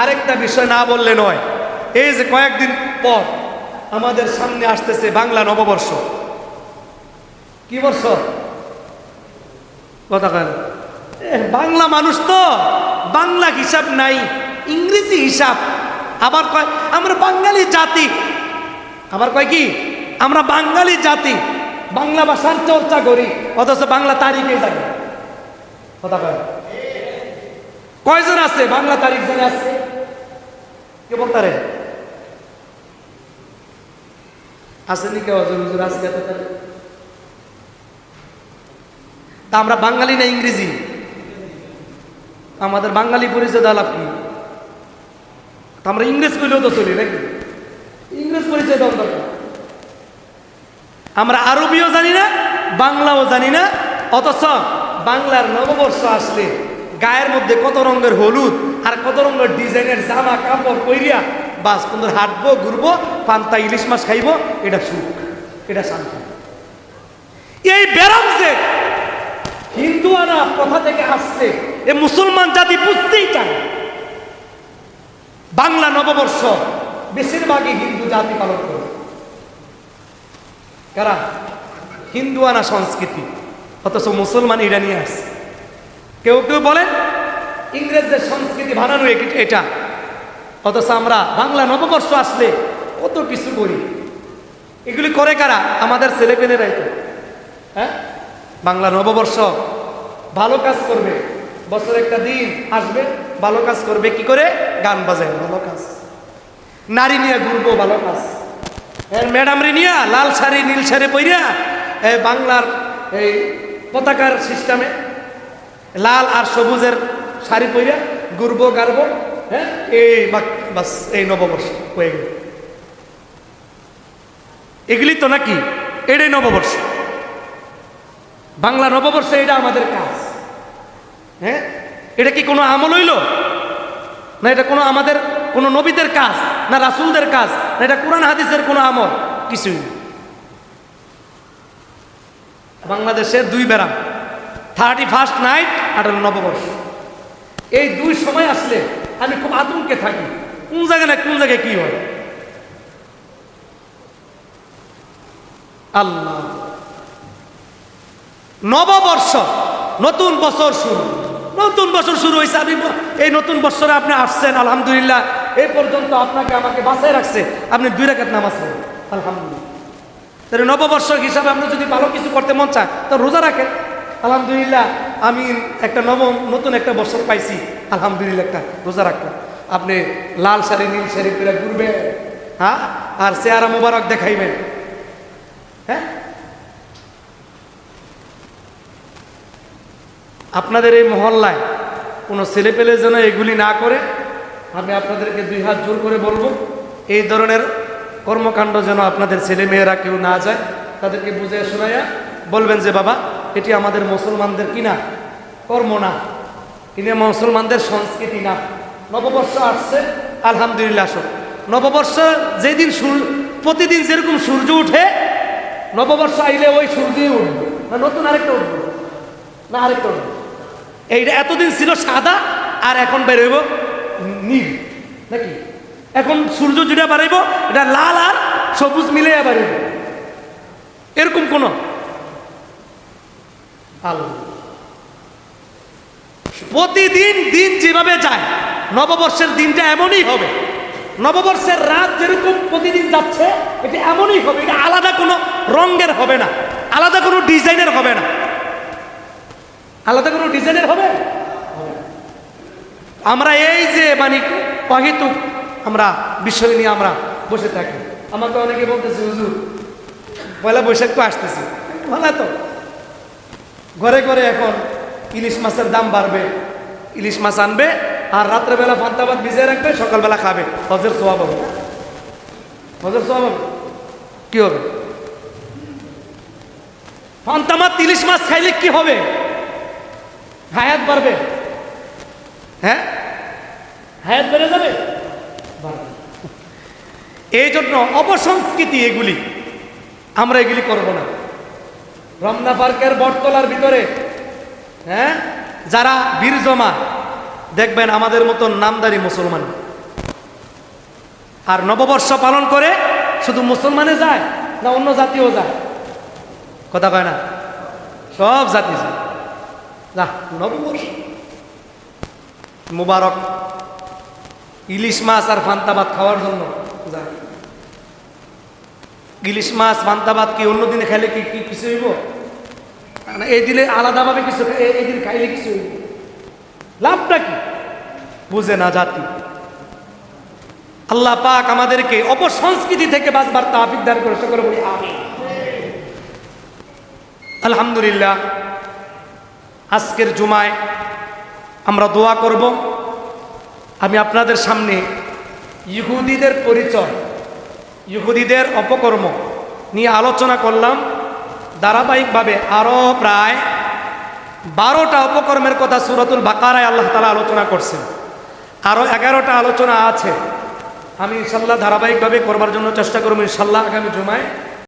আরেকটা বিষয় না বললে নয়। এই যে কয়েকদিন পর আমাদের সামনে আসতেছে বাংলা নববর্ষ। কি বর্ষ? কথা কেন বাংলা মানুষ তো, বাংলা হিসাব নাই, ইংরেজি হিসাব। আবার কয়, আমরা বাঙালি জাতি। আবার কয় কি? আমরা বাঙালি জাতি। বাংলা ভাষার চর্চা করি, অথচ বাংলা তারিখে জানি। কথা কয় কয়জন আছে? বাংলা তারিখ জানে আছে? কে বলতারে আসেনি কেউ? হজুর, হুজুর আজকে? তা আমরা বাঙালি না ইংরেজি? আমাদের বাঙালি পরিচয় লাভ কি? আমরা ইংরেজ করলেও তো চলি, নাকি? ইংরেজ পরিচয় দেওয়া দরকার। আমরা আরবিও জানি না, বাংলাও জানি না, অথচ বাংলার নববর্ষ আসলে গায়ের মধ্যে কত রঙের হলুদ আর কত রঙের ডিজাইনের জামা কাপড় কইরিয়া বাস সুন্দর হাঁটবো, ঘুরবো, পান্তা ইলিশ মাছ খাইবো, এটা সুখ, এটা শান্তি। এই ব্যারাম যে হিন্দু আনা কথা থেকে আসছে, এ মুসলমান জাতি বুঝতেই চায় বাংলা নববর্ষ বেশিরভাগই হিন্দু জাতি পালন করে। কারা? হিন্দু আনা সংস্কৃতি, অথচ মুসলমান এটা নিয়ে আসছে। কেউ কেউ বলেন ইংরেজদের সংস্কৃতি বানানো এটা। অথচ আমরা বাংলা নববর্ষ আসলে কত কিছু করি। এগুলি করে কারা? আমাদের ছেলেপেলেরাই তো। হ্যাঁ? বাংলা নববর্ষ ভালো কাজ করবে। বছর একটা দিন আসবে, ভালো কাজ করবে, কি করে? গান বাজায়, ভালো কাজ। নারী নিয়ে ঘুরবো, ভালো কাজ। ম্যাডাম রে নিয়া, লাল শাড়ি, নীল শাড়ি পইরা বাংলার এই পতাকার সিস্টেমে লাল আর সবুজের শাড়ি পরে ঘুরবো গারবো হ্যাঁ? এই বাস, এই নববর্ষ হয়ে গেল। এগুলি তো নাকি? এটাই নববর্ষ। বাংলা নববর্ষে এটা আমাদের কাজ। হ্যাঁ? এটা কি কোনো আমল হইল? না এটা কোনো আমাদের, কোনো নবীদের কাজ? না রাসুলদের কাজ? না এটা কোরআন, হাদিসের কোনো আমল? কিছুই বাংলাদেশের দুই বেড়াম থার্টি ফার্স্ট নাইট আর নববর্ষ। এই দুই সময় আসলে আমি খুব আতঙ্কে থাকি, কোন জায়গায় না কোন জায়গায় কি হয়। আল্লাহ। নববর্ষ, নতুন বছর শুরু। নতুন বছর শুরু হয়েছে, আমি এই নতুন বছরে আপনি আসছেন, আলহামদুলিল্লাহ এই পর্যন্ত আপনাকে আমাকে বাঁচায় রাখছে, আপনি দুই রেখাত নামাজ পড়েন, আলহামদুলিল্লাহ। তাহলে নববর্ষ হিসাবে আপনি যদি ভালো কিছু করতে মন চায় তো রোজা রাখেন। আলহামদুলিল্লাহ, আমি একটা নব নতুন একটা বছর পাইছি। আলহামদুলিল্লাহ একটা রোজা রাখলাম। আপনি লাল শাড়ি, নীল শাড়ি করে ঘুরবেন হ্যাঁ? আর চেহারা মোবারক দেখাইবেন। হ্যাঁ? আপনাদের এই মহল্লায় কোনো ছেলে পেলে যেন এগুলি না করে, আমি আপনাদেরকে দুই হাত জোর করে বলব, এই ধরনের কর্মকাণ্ড যেন আপনাদের ছেলে মেয়েরা কেউ না যায়, তাদেরকে বুঝে শোনাইয়া বলবেন যে, বাবা এটি আমাদের মুসলমানদের কি না? কর্ম না। তিনি মুসলমানদের সংস্কৃতি না। নববর্ষ আসছে, আলহামদুলিল্লাহ আসো। নববর্ষ যেদিন সূর্য, প্রতিদিন যেরকম সূর্য উঠে, নববর্ষ আইলে ওই সূর্যই উঠবে। না, নতুন আরেকটা উঠবে। না, আরেকটা উঠবে। এইটা এতদিন ছিল সাদা, আর এখন বেরোইব নীল। নাকি? এখন সূর্য যেটা বাড়াইব এটা লাল আর সবুজ মিলে বাড়াইব এরকম কোন প্রতিদিন দিন যেভাবে যায়, নববর্ষের দিনটা এমনই হবে। নববর্ষের রাত যেরকম প্রতিদিন যাচ্ছে, এটা এমনই হবে। এটা আলাদা কোনো রঙের হবে না, আলাদা কোনো ডিজাইনের হবে না। আলাদা কোনো ডিজাইনের হবে? আমরা এই যে মানে অহেতুক আমরা বিষয় নিয়ে আমরা বসে থাকি। আমাকে অনেকে বলতেছে, হুজুর, পয়লা বৈশাখ তো আসতেছে। ভালো তো। ঘরে ঘরে এখন ইলিশ মাছের দাম বাড়বে। ইলিশ মাছ আনবে আর রাত্রেবেলা ফান্তাবাদ ভিজিয়ে রাখবে, সকালবেলা খাবে। হজের সোয়াব হবে। হজের সোয়াব হবে? কি হবে? ফান্তামাত ইলিশ মাছ খাইলে কি হবে? হায়াত বাড়বে। হ্যাঁ? হায়াত বেড়ে যাবে। এই জন্য অপসংস্কৃতি এগুলি, আমরা এগুলি করব না। রমনা পার্কের বটতলার ভিতরে। হ্যাঁ? যারা বীর জমা দেখবেন আমাদের মতন নামদারি মুসলমান। আর নববর্ষ পালন করে শুধু মুসলমানে যায় না অন্য জাতিও যায়? কথা কয় না? সব জাতি যায়। নববর্ষ। মুবারক। ইলিশ মাছ আর ফান্তাবাদ খাওয়ার জন্য যায়। ইলিশ মাছ ফান্তাবাদ কি অন্য দিনে খাইলে কি কি কিছু হইব? এই দিনে আলাদাভাবে কিছু এই- দিন খাইলে কিছু হইব। লাভটা কি? বুঝে না জাতি। আল্লাহ পাক আমাদেরকে অপসংস্কৃতি থেকে বাঁচবার তাফিক দান করে সকলে বলি আমি আলহামদুলিল্লাহ, আজকের জুমায় আমরা দোয়া করব। আমি আপনাদের সামনে ইহুদিদের পরিচয় ইহুদিদের অপকর্ম নিয়ে আলোচনা করলাম। ধারাবাহিকভাবে আরও প্রায় বারোটা অপকর্মের কথা সুরতুল বাকারায় আল্লাহ তালা আলোচনা করছেন। আরও এগারোটা আলোচনা আছে। আমি ইনশাল্লাহ ধারাবাহিকভাবে করবার জন্য চেষ্টা করব ইনশাল্লাহ আগামী জুমায়।